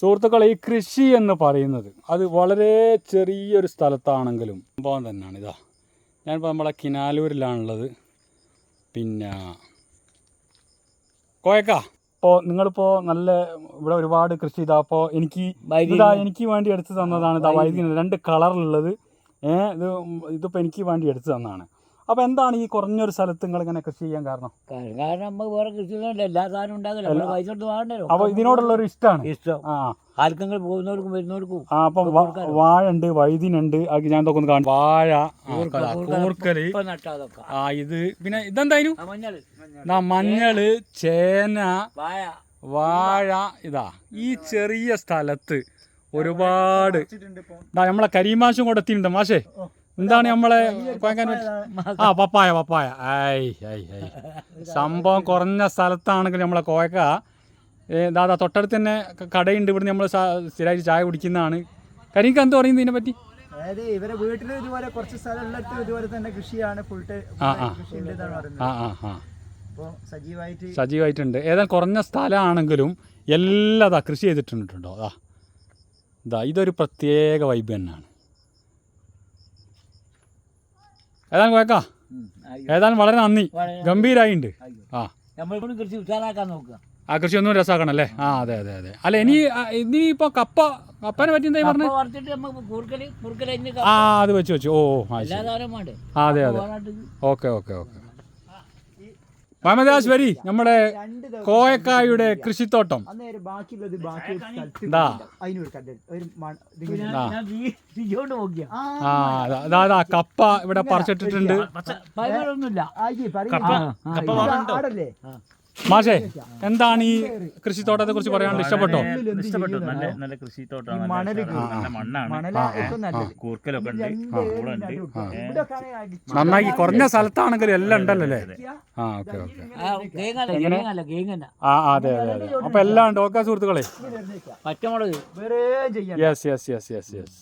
സുഹൃത്തുക്കളെ ഈ കൃഷി എന്ന് പറയുന്നത് അത് വളരെ ചെറിയൊരു സ്ഥലത്താണെങ്കിലും സംഭവം തന്നെയാണ്. ഇതാ ഞാനിപ്പോൾ നമ്മളെ കിനാലൂരിലാണുള്ളത്. പിന്നെ കോയക്ക ഇപ്പോൾ നിങ്ങളിപ്പോൾ നല്ല ഇവിടെ ഒരുപാട് കൃഷി ഇതാ അപ്പോൾ എനിക്ക് ഇതാ എനിക്ക് വേണ്ടി എടുത്തു തന്നതാണ് ഇതാ വൈദ്യുതി. രണ്ട് കളറിലുള്ളത്. ഏഹ് ഇത് ഇതിപ്പോൾ എനിക്ക് വേണ്ടി എടുത്തു തന്നതാണ്. അപ്പോൾ എന്താണ് ഈ കുറഞ്ഞൊരു സ്ഥലത്ത് നിങ്ങൾ ഇങ്ങനെ കൃഷി ചെയ്യാൻ കാരണം? കാരണം നമുക്ക് വേറെ കൃഷി എല്ലാ സാധനവും ഉണ്ടാകില്ല നമ്മൾ പൈസ കൊടുത്ത് വാങ്ങണ്ടല്ലോ അപ്പോൾ ഇതിനോടുള്ള ഒരു ഇഷ്ടമാണ് ഇഷ്ടം. ആ. ആർക്കെങ്കിലും പോകുന്നവർക്കും വരുന്നവർക്കും ആ അപ്പം വാഴ ഉണ്ട് വൈദ്യുണ്ട് അത് ഞാൻ ഇതൊക്കെ ഒന്ന് കാണും വാഴ കൂർക്കൽ. ആ ഇത് പിന്നെ ഇതെന്തായാലും മഞ്ഞൾ ആ മഞ്ഞൾ. ചേന വാഴ. വാഴ ഇതാ ഈ ചെറിയ സ്ഥലത്ത് ഒരുപാട് നമ്മളെ കരീമാശും കൂടെ എത്തിയിട്ടുണ്ട് മാഷേ. എന്താണ് നമ്മളെ കോയക്കാൻ ആ പപ്പായ പപ്പായ. ഐ ഐ ഐ. സംഭവം കുറഞ്ഞ സ്ഥലത്താണെങ്കിൽ നമ്മളെ കോയക്ക ദാദാ തൊട്ടടുത്ത് തന്നെ കടയുണ്ട്. ഇവിടുന്ന് നമ്മൾ സ്ഥിരമായിട്ട് ചായ കുടിക്കുന്നതാണ്. കരിക്ക് എന്ത് പറയുന്നത് ഇതിനെ പറ്റി? അതായത് ഇവരെ വീട്ടിൽ ഇതുപോലെ കുറച്ച് സ്ഥലം ഉള്ളിടത്ത് ഇതുപോലെ തന്നെ കൃഷിയാണ്. ഫുൾ സജീവമായിട്ട് സജീവമായിട്ടുണ്ട് ഏതായാലും കുറഞ്ഞ സ്ഥലമാണെങ്കിലും എല്ലാ ദാ കൃഷി ചെയ്തിട്ടുണ്ടോ അതാ ഇതാ ഇതൊരു പ്രത്യേക വൈബ് തന്നെയാണ്. ഏതായാലും കോയക്ക ഏതായാലും വളരെ നന്ദി. ഉണ്ട് ആ. നമ്മളിപ്പോഴും കൃഷി ഉഷാറാക്കാൻ നോക്കുക. ആ കൃഷി ഒന്നും രസമാക്കണം അല്ലേ? ആ അതെ അതെ അതെ. അല്ല ഇനി ഇനി ഇപ്പോൾ കപ്പ കപ്പനെ പറ്റി എന്തായി പറഞ്ഞു? ആ അത് വെച്ച് വെച്ചു. ഓ ആ അതെ അതെ. Okay okay okay. മുഹമ്മദ് വരി നമ്മുടെ കോയക്കായുടെ കൃഷിത്തോട്ടം. അതാ കപ്പ ഇവിടെ പറിച്ചിട്ടിട്ടുണ്ട്. കപ്പ- മാഷേ എന്താണ് ഈ കൃഷിത്തോട്ടത്തെ കുറിച്ച് പറയാണ്ട് ഇഷ്ടപ്പെട്ടോ? ഇഷ്ടപ്പെട്ടു. നല്ല നല്ല കൃഷിത്തോട്ടമാണ്. നല്ല മണ്ണാണ്. കൂർക്കലൊക്കെ ഉണ്ട്. അടിച്ച് നന്നായി കുറഞ്ഞ സ്ഥലത്താണെങ്കിലും എല്ലാം ഉണ്ടല്ലോ അല്ലേ? ആ ഓക്കെ ഓക്കെ. ആ അതെ അതെ അതെ. അപ്പൊ എല്ലാം ഉണ്ട്. ഓക്കെ സുഹൃത്തുക്കളെ. പച്ചമുളക്. Yes yes yes yes yes